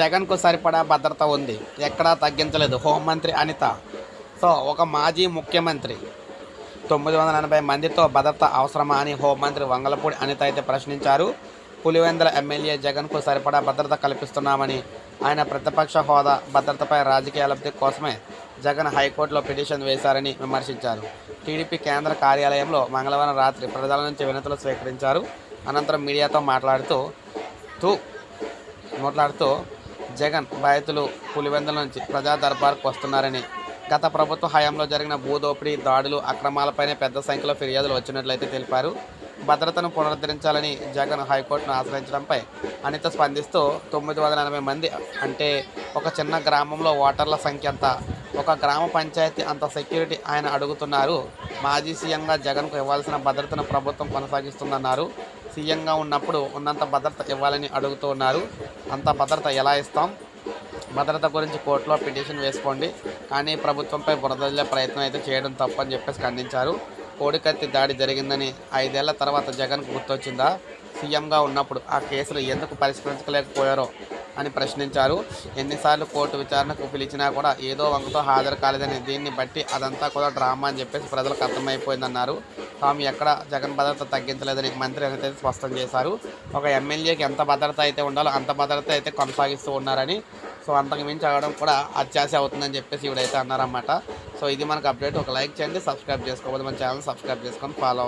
జగన్కు సరిపడా భద్రత ఉంది. ఎక్కడా తగ్గించలేదు. హోంమంత్రి అనిత. సో ఒక మాజీ ముఖ్యమంత్రి. తొమ్మిది వందల ఎనభై మందితో భద్రత అవసరమా అని హోంమంత్రి వంగలపూడి అనిత అయితే ప్రశ్నించారు. పులివెందుల ఎమ్మెల్యే జగన్కు సరిపడా భద్రత కల్పిస్తున్నామని ఆయన ప్రతిపక్ష హోదా భద్రతపై రాజకీయ లబ్ధి కోసమే జగన్ హైకోర్టులో పిటిషన్ వేశారని విమర్శించారు. టీడీపీ కేంద్ర కార్యాలయంలో మంగళవారం రాత్రి ప్రజల నుంచి వినతులు స్వీకరించారు. అనంతరం మీడియాతో మాట్లాడుతూ తూ మాట్లాడుతూ జగన్ బాధితులు పులివెందుల నుంచి ప్రజా దర్బార్కు వస్తున్నారని. గత ప్రభుత్వ హయాంలో జరిగిన భూదోపిడీ దాడులు అక్రమాలపైనే పెద్ద సంఖ్యలో ఫిర్యాదులు వచ్చినట్లయితే తెలిపారు. భద్రతను పునరుద్ధరించాలని జగన్ హైకోర్టును ఆశ్రయించడంపై అనిత స్పందిస్తూ తొమ్మిది వందల ఎనభై మంది అంటే ఒక చిన్న గ్రామంలో ఓటర్ల సంఖ్య అంత ఒక గ్రామ పంచాయతీ అంత సెక్యూరిటీ ఆయన అడుగుతున్నారు. మాజీ సీఎంగా జగన్కు ఇవ్వాల్సిన భద్రతను ప్రభుత్వం కొనసాగిస్తుందన్నారు. సీఎంగా ఉన్నప్పుడు ఉన్నంత భద్రత ఇవ్వాలని అడుగుతూ ఉన్నారు. అంత భద్రత ఎలా ఇస్తాం? భద్రత గురించి కోర్టులో పిటిషన్ వేసుకోండి. కానీ ప్రభుత్వంపై బురదల్లే ప్రయత్నం అయితే చేయడం తప్పని చెప్పేసి ఖండించారు. కోడికత్తి దాడి జరిగిందని ఐదేళ్ళ తర్వాత జగన్కు గుర్తొచ్చిందా? సీఎంగా ఉన్నప్పుడు ఆ కేసులు ఎందుకు పరిష్కరించలేకపోయారో అని ప్రశ్నించారు. ఎన్నిసార్లు కోర్టు విచారణకు పిలిచినా కూడా ఏదో వంకతో హాజరు కాలేదని దీన్ని బట్టి అదంతా కూడా డ్రామా అని చెప్పేసి ప్రజలకు అర్థమైపోయిందన్నారు. తాము ఎక్కడ జగన్ భద్రత తగ్గించలేదని మంత్రి అయితే స్పష్టం చేశారు. ఒక ఎమ్మెల్యేకి ఎంత భద్రత అయితే ఉండాలో అంత భద్రత అయితే కొనసాగిస్తూ ఉన్నారని సో అంతకు మించి అవడం కూడా అత్యాశ అవుతుందని చెప్పేసి ఇవిడైతే అన్నారన్నమాట. సో ఇది మనకు అప్డేట్. ఒక లైక్ చేయండి సబ్స్క్రైబ్ చేసుకోవాలి మన ఛానల్ సబ్స్క్రైబ్ చేసుకొని ఫాలో